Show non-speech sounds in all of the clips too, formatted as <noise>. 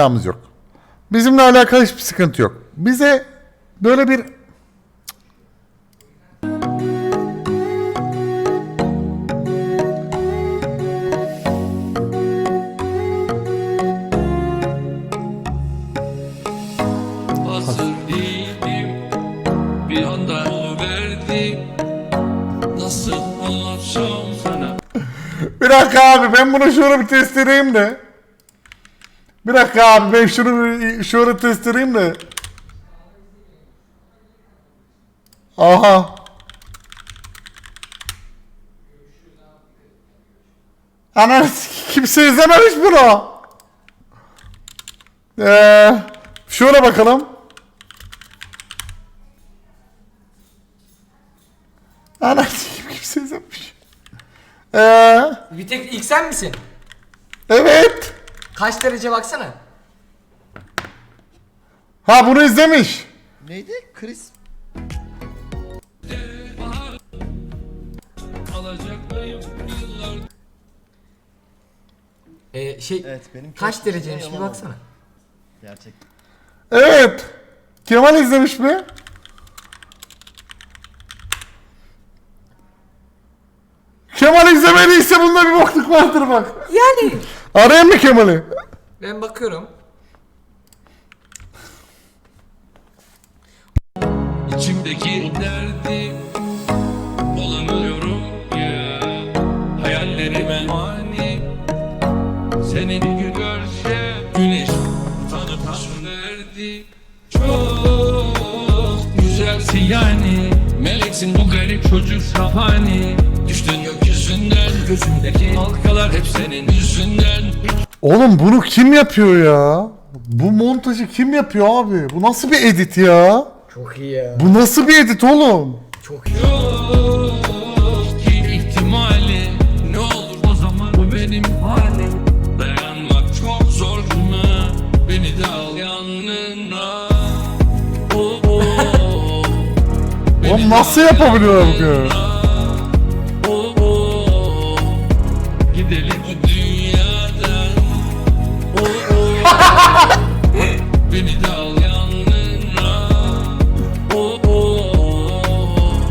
alakamız yok. Bizimle alakalı hiçbir sıkıntı yok. Bize böyle bir Hazır değildim Bir anda verdi Nasıl anlatsam sana Bir dakika abi ben bunu şöyle bir test edeyim de. Bir dakika abi ben şunu şöyle test edeyim de. Aha. Ana kimse izlememiş bunu. Ee, şöyle bakalım. Ana kimse izlememiş. Ee, Bir tek ilk sen misin? evet. Kaç derece baksana. Ha bunu izlemiş. Neydi? Chris. Ee, şey Evet benim kaç çok- dereceymiş bir yalan baksana. Gerçek. Evet. Kemal izlemiş mi? Kemal izlemediyse bunda bir bokluk vardır bak. Yani. Arayayım mı Kemal'i? Ben bakıyorum. İçimdeki derdi Olamıyorum ya Hayallerime mani Seni bir gün görse Güneş tanıtan derdi Çok güzelsin yani Meleksin bu garip çocuk safani Düştün gökyüzünden Gözümdeki halkalar hep senin yüzünden Oğlum bunu kim yapıyor ya? Bu montajı kim yapıyor abi? Bu nasıl bir edit ya? Çok iyi ya. Bu nasıl bir edit oğlum? Çok iyi. Yok ki ihtimali Ne olur o zaman bu benim halim Dayanmak çok zor buna Beni de al yanına oh, oh, Oğlum nasıl al yapabiliyorlar bu kadar? yanına. Gidelim. Bu dünyadan oh, oh. Beni de al yanına. Oh, oh.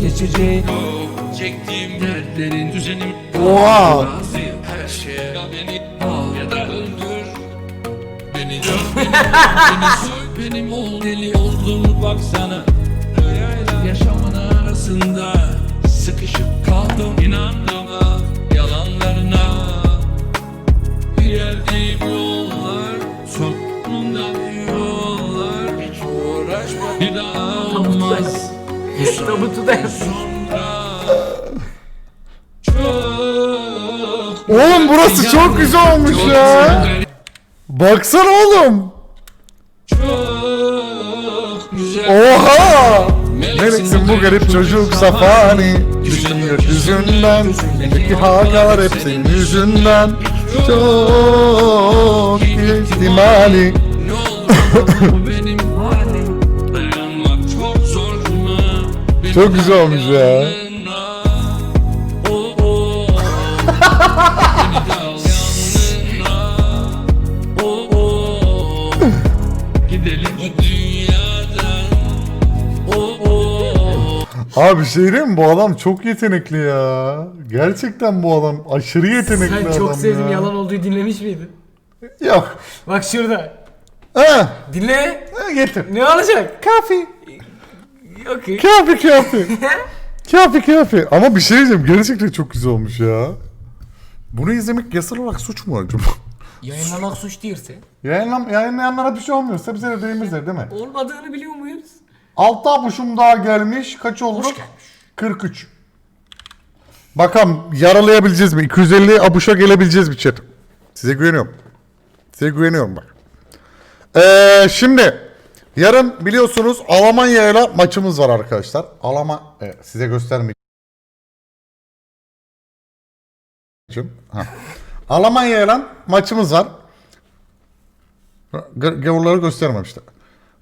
Geçecek yok Çektiğim dertlerin düzenim! Razıyım her şeye. Ya beni al ya da öldür. Beni dön beni beni soy. Benim ol Deli oldum baksana. Rüyayla yaşamın arasında Sıkışıp kaldım inandım yalanlarına Bir yerdeyim yollar Sonunda yollar Hiç uğraşma bir daha olmaz Bu Tabutu da yap. sonra çok Oğlum burası çok güzel olmuş ya. Baksana oğlum. Çok güzel Oha! Garip çocuk safani. Düştüm gökyüzünden Peki halkalar hep senin yüzünden. Çok ihtimali. <laughs> Çok güzel olmuş ya. Abi şey diyeyim mi? Bu adam çok yetenekli ya. Gerçekten bu adam aşırı yetenekli Sen adam çok sevdiğim ya. yalan olduğu dinlemiş miydin? Yok. Bak şurada. Ha, Dinle. ha, getir. Ne olacak? Kafi. Okey. Kafi kafi. <laughs> kafi kafi. Ama bir şey diyeceğim. Gerçekten çok güzel olmuş ya. Bunu izlemek yasal olarak suç mu acaba? Yayınlamak suç değilse. Yayınlam yayınlayanlara bir şey olmuyorsa bize de değil mi? Olmadığını biliyor muyuz? Altı abuşum daha gelmiş. Kaç oldu? Hoş gelmiş. 43. Bakalım yaralayabileceğiz mi? 250 abuşa gelebileceğiz mi chat? Size güveniyorum. Size güveniyorum bak. Ee, şimdi yarın biliyorsunuz Almanya ile maçımız var arkadaşlar. Alman evet, size göstermeyeceğim. Almanya ile maçımız var. Gavurları göstermemişler.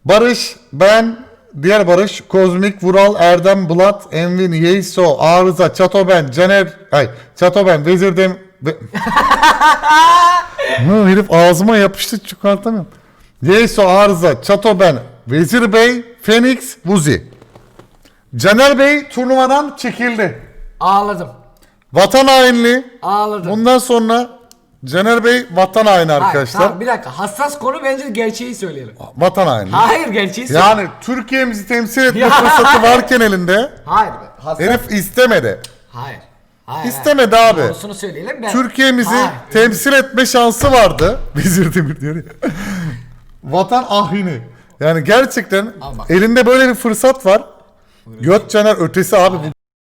Barış, ben, diğer Barış, Kozmik, Vural, Erdem, Bulat, Envin, Yeiso, Arıza, Çatoben, Caner, ay, Çatoben, Vezir Dem, Ve... <laughs> Hı, herif ağzıma yapıştı çıkartamıyorum. Yeso Arıza, Çato ben, Vezir Bey, Phoenix, Vuzi. Caner Bey turnuvadan çekildi. Ağladım. Vatan hainliği. Ağladım. Bundan sonra Caner Bey vatan haini Hayır, arkadaşlar. tamam, bir dakika. Hassas konu bence gerçeği söyleyelim. Vatan haini. Hayır gerçeği söyleyelim. Yani Türkiye'mizi temsil etme <laughs> fırsatı varken elinde Hayır. herif istemedi. Hayır. Hayır. İstemedi hayır. abi. Doğrusunu söyleyelim ben. Türkiye'mizi Hayır. temsil etme şansı vardı. <laughs> Vezir Demir diyor ya. Vatan ahini. Yani gerçekten elinde böyle bir fırsat var. Göt Caner ötesi abi bu